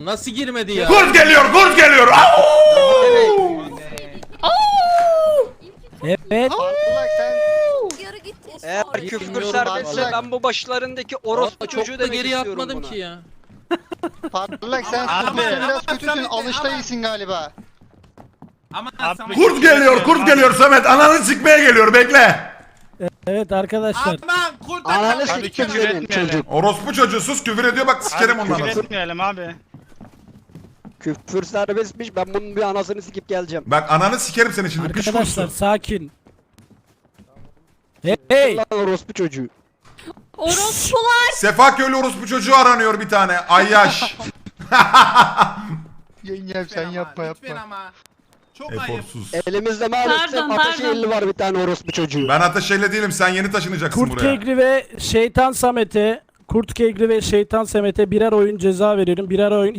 Nasıl girmedi ya? Kurt geliyor, kurt geliyor. Au! Evet. Parlak sen Yarı gitti. Eğer küfür Bilmiyorum serbestse vallahi. ben bu başlarındaki orospu çok çocuğu da demek geriye istiyorum atmadım buna. ki ya. parlak sen Ama- ama- biraz ama kötüsün. Samet- Alışta ama- iyisin galiba. Ama Abi- Kurt geliyor, kurt geliyor Samet. Ananı sikmeye geliyor, bekle. Evet arkadaşlar. Aman kurt Ananı Abi siktim küfür senin etmeyelim. çocuk. Orospu çocuğu sus küfür ediyor bak sikerim Abi onun küfür etmeyelim abi. Küfür serbestmiş ben bunun bir anasını sikip geleceğim. Bak ananı sikerim seni şimdi piç Arkadaşlar sakin. Hey, hey. Lan orospu çocuğu. Orospular. Sefa köylü orospu çocuğu aranıyor bir tane. Ayyaş. Yengem sen yapma ama, Lütfen yapma. ama. Çok ayıp. Eforsuz. Elimizde maalesef Pardon, ateş pardon. elli var bir tane orospu çocuğu. Ben ateşeyle değilim sen yeni taşınacaksın Kurt buraya. Kegri ve Şeytan Samet'e Kurt Kegri ve Şeytan Samet'e birer oyun ceza veriyorum. Birer oyun